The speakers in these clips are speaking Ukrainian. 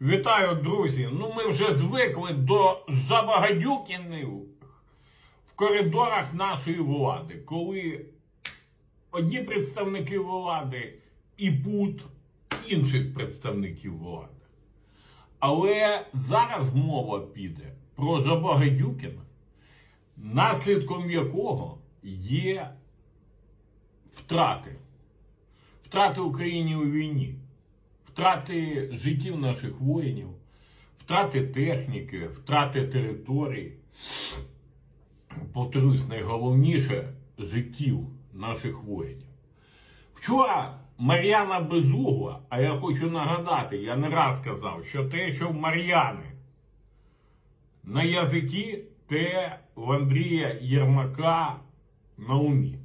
Вітаю, друзі! Ну ми вже звикли до жабагадюкінів в коридорах нашої влади, коли одні представники влади і пут інших представників влади. Але зараз мова піде про Жабагадюкіна, наслідком якого є втрати. Втрати Україні у війні, втрати життів наших воїнів, втрати техніки, втрати територій. Повторюсь, найголовніше життів наших воїнів. Вчора Мар'яна Безугла, а я хочу нагадати, я не раз казав, що те, що в Мар'яни на язикі, те в Андрія Єрмака на умі.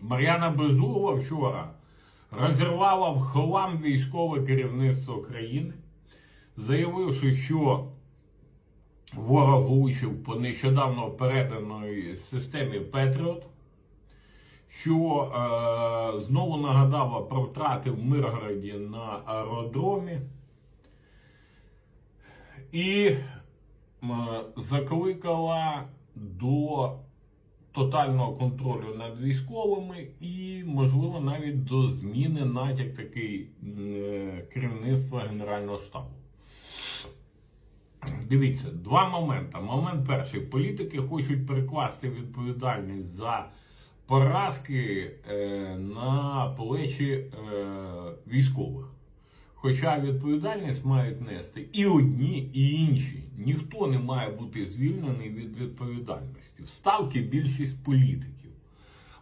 Мар'яна Безугла вчора розірвала в хлам військове керівництво країни, заявивши, що ворог влучив по нещодавно переданої системі Петріот, що е, знову нагадала про втрати в Миргороді на аеродромі. І закликала до тотального контролю над військовими і, можливо, навіть до зміни натяк такий е, керівництва Генерального штабу. Дивіться, два моменти. Момент перший. Політики хочуть перекласти відповідальність за поразки е, на плечі е, військових. Хоча відповідальність мають нести і одні, і інші. Ніхто не має бути звільнений від відповідальності. Вставки більшість політиків,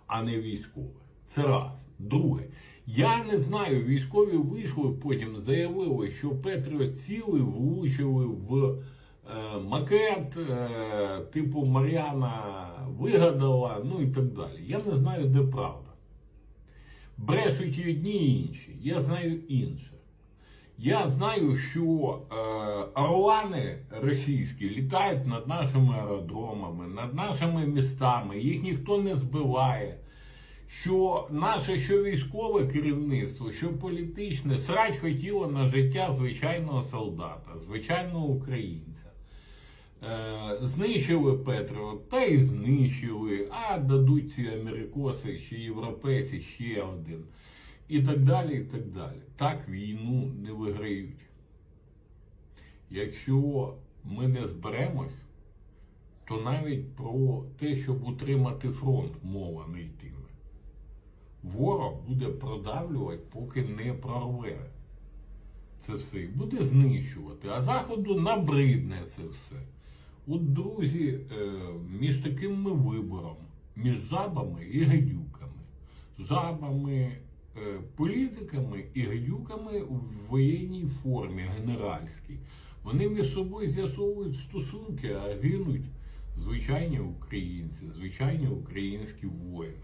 а не військових. Це раз. Друге, я не знаю, військові вийшли потім, заявили, що Петріот цілий влучили в е, макет, е, типу Мар'яна вигадала, ну і так далі. Я не знаю, де правда. Брешуть і одні і інші. Я знаю інше. Я знаю, що е, орлани російські літають над нашими аеродромами, над нашими містами, їх ніхто не збиває. Що наше що військове керівництво, що політичне, срать хотіло на життя звичайного солдата, звичайного українця. Е, знищили Петро, та й знищили, а дадуть ці америкоси, ще європейці, ще один. І так далі, і так далі. Так війну не виграють. Якщо ми не зберемось, то навіть про те, щоб утримати фронт, мова не йтиме. Ворог буде продавлювати, поки не прорве це все і буде знищувати, а Заходу набридне це все. От, друзі, е, між таким вибором, між жабами і гадюками, жабами, політиками і гадюками в воєнній формі генеральській. Вони між собою з'ясовують стосунки, а гинуть звичайні українці, звичайні українські воїни.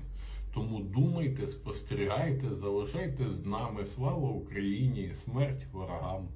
Тому думайте, спостерігайте, залишайте з нами. Слава Україні! Смерть ворогам!